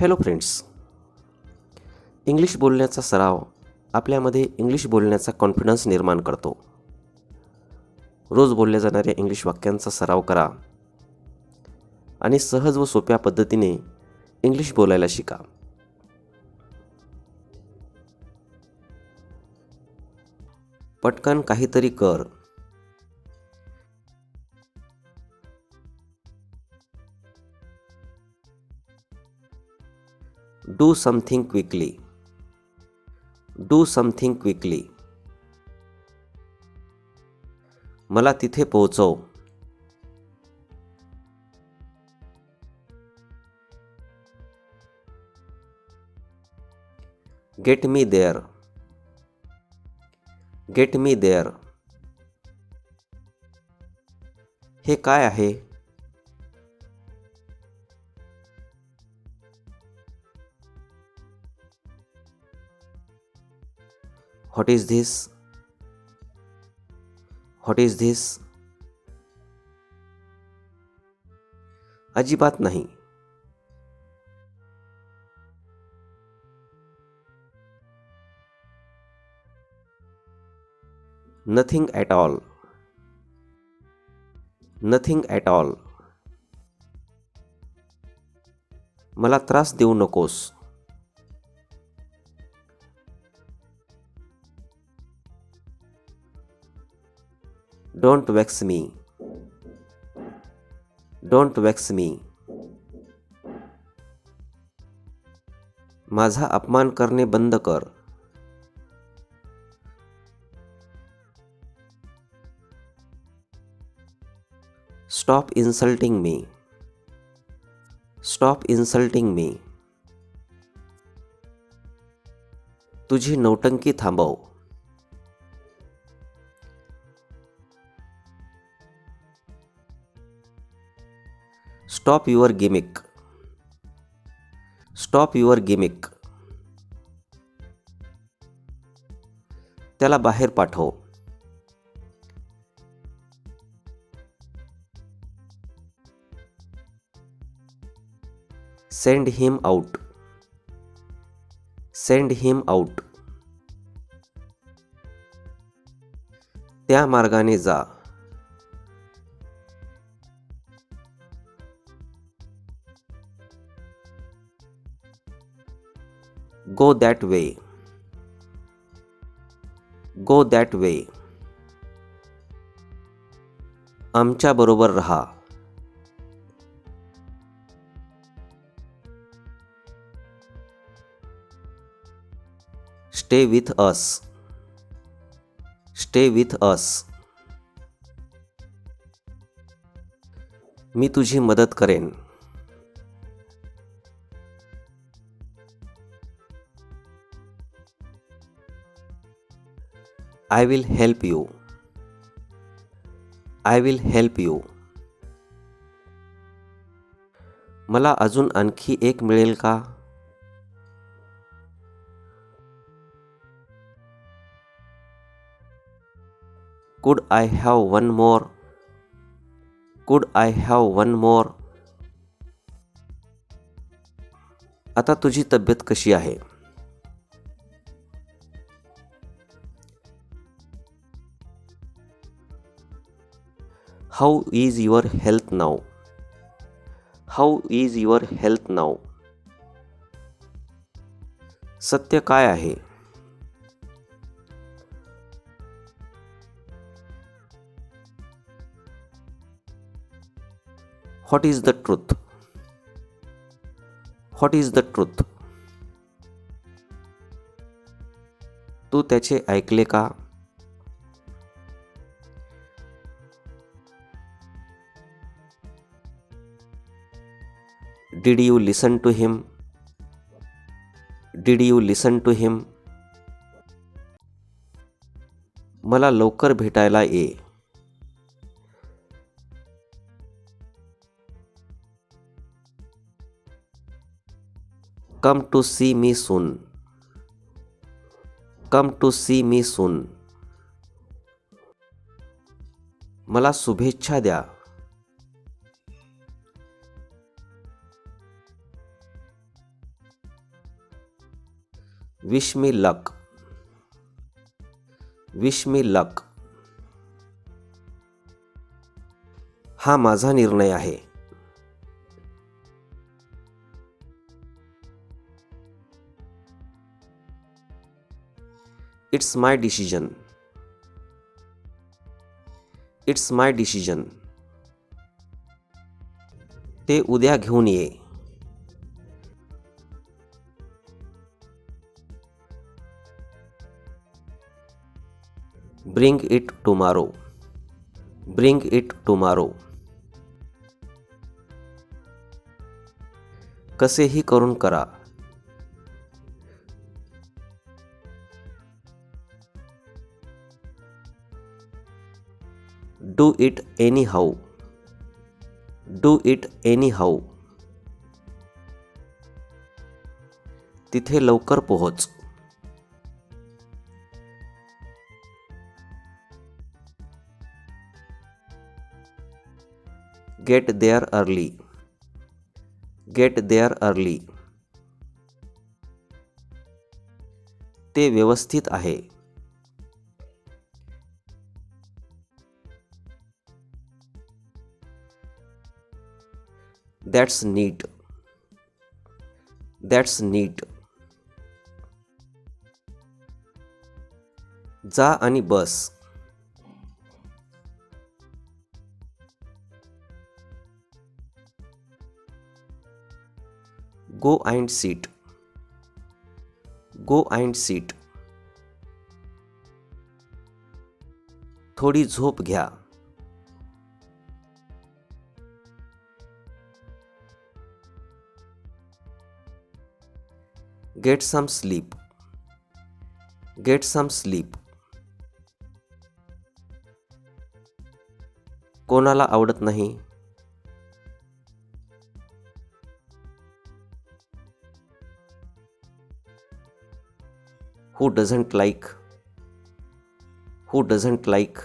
Hello friends. English बोलण्याचा सराव आपल्यामध्ये इंग्लिश बोलण्याचा कॉन्फिडन्स निर्माण करतो. रोज बोलल्या जाणाऱ्या इंग्लिश वाक्यांचा सराव करा आणि सहज व सोप्या पद्धतीने इंग्लिश बोलायला शिका. पटकन काहीतरी कर. Do something quickly do something quickly मला तिथे पोहोचव. Get me there get me there हे काय आहे? What is this what is this अजिबात नाही। Nothing at all nothing at all मला त्रास देऊ नकोस। Don't vex me don't vex me माझा अपमान करणे बंद कर. Stop insulting me stop insulting मी तुझी नौटंकी थांबव. Stop your gimmick stop your gimmick त्याला बाहेर पाठव. Send him out send him out त्या मार्गाने जा. Go that way go that way आमच्या बरोबर रहा. Stay with us stay with us मी तुझी मदत करेन. I will help you I will help you मला अजून आणखी एक मिळेल का? Could I have one more could I have one more आता तुझी तब्येत कशी आहे? How is your health now how is your health now सत्य काय आहे? What is the truth what is the truth तू त्याचे ऐकले का? Did you listen to him did you listen to him मला लवकर भेटायला ये. Come to see me soon come to see me soon मला शुभेच्छा द्या. Wish me luck. Wish me luck. हा माझा निर्णय आहे. It's my decision it's my decision ते उद्या घेऊन ये. Bring it tomorrow. Bring it tomorrow. कसेही करून करा. Do it anyhow. Do it anyhow. तिथे लवकर पोहोच. Get there early. Get there early. ते व्यवस्थित आहे. दॅट्स नीट दॅट्स नीट जा आणि बस. Go and sit go and sit थोडी झोप घ्या. Get some sleep get some sleep कोणाला आवडत नाही? Who doesn't like who doesn't like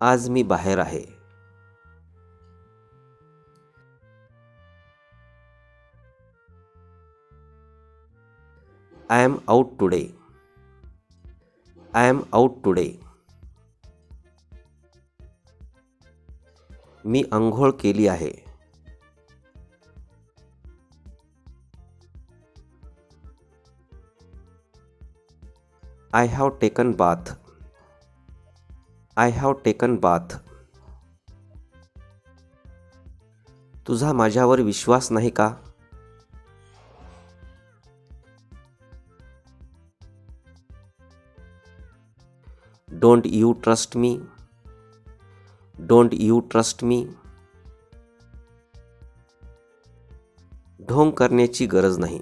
आज मी बाहेर आहे. I am out today I am out today मी आंघोळ केली आहे. I have taken bath I have taken bath तुझा माझ्यावर विश्वास नाही का? Don't you trust me don't you trust me ढोंग करण्याची गरज नाही.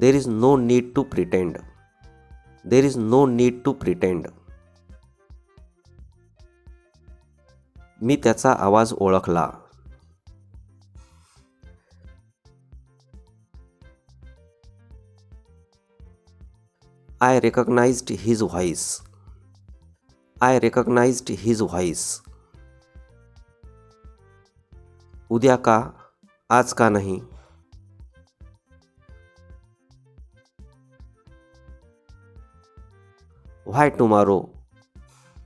There is no need to pretend there is no need to pretend मी त्याचा आवाज ओळखला. I recognised his voice I recognised his voice उद्या का? आज का नाही? Why tomorrow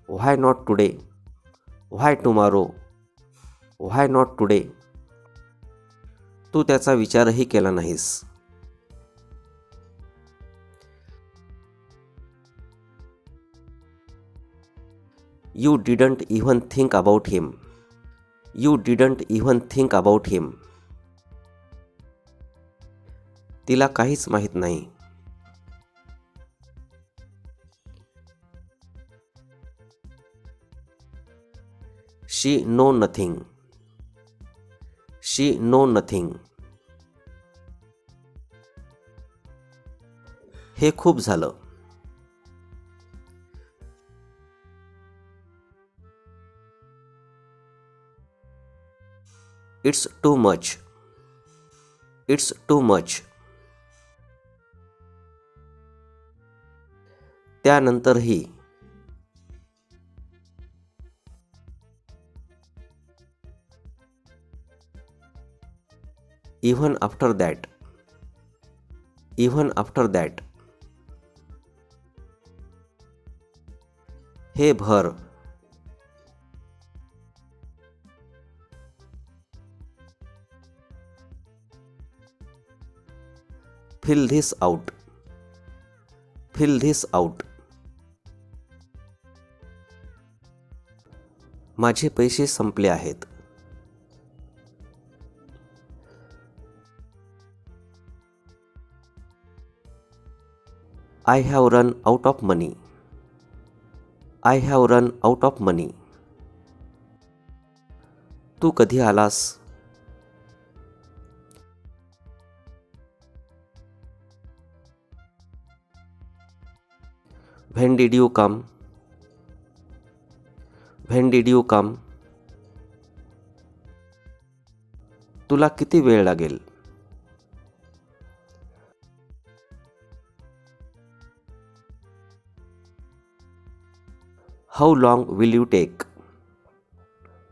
why not today why tomorrow why not today तू त्याचा विचारही केला नाहीस. You didn't even think about him you didn't even think about him तिला काहीच माहीत नाही. She know nothing. She know nothing. हे खूप झालं. It's too much it's too much त्यानंतरही even after that even after that हे भर. Fill this out fill this out माझे पैसे संपले आहेत. I have run out of money I have run out of money तू कधी आलास? When did you come when did you come तुला किती वेळ लागेल? How long will you take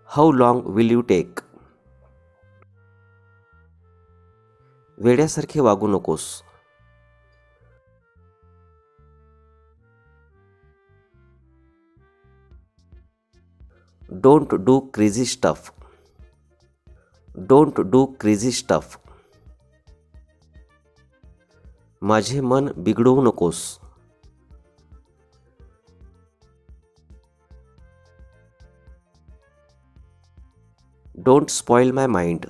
how long will you take वेड्यासारखे वागू नकोस. Don't do crazy stuff don't do crazy stuff माझे मन बिघडवू नकोस. Don't spoil my mind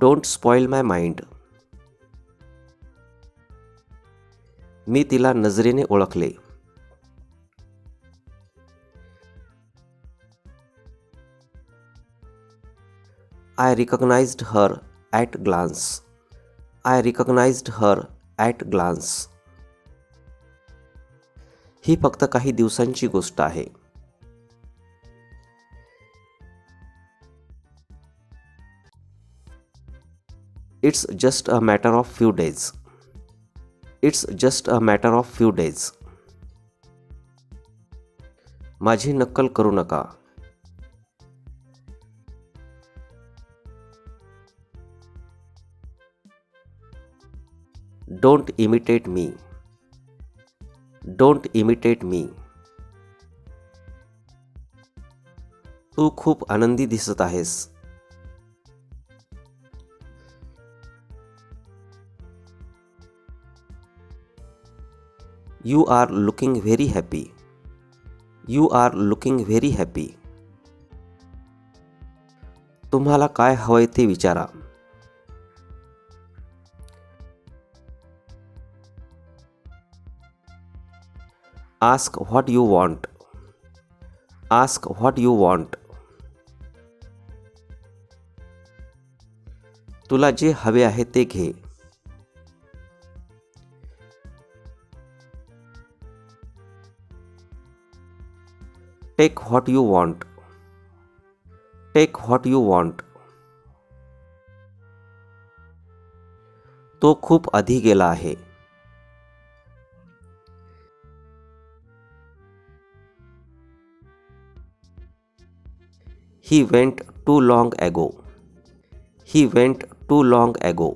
don't spoil my mind मी तिला नजरेने ओळखले. I recognised her at glance I recognised her at glance ही फक्त काही दिवसांची गोष्ट आहे. It's just a matter of few days it's just a matter of few days माझी नक्कल करू नका. Don't imitate me don't imitate me तू खूप आनंदी दिसत आहेस. You are looking very happy you are looking very happy तुम्हाला काय हवंय ते विचारा. Ask what you want ask what you want तुला जे हवे आहे ते घे. Take what you want take what you want तो खूप आधी गेला आहे. He went too long ago he went too long ago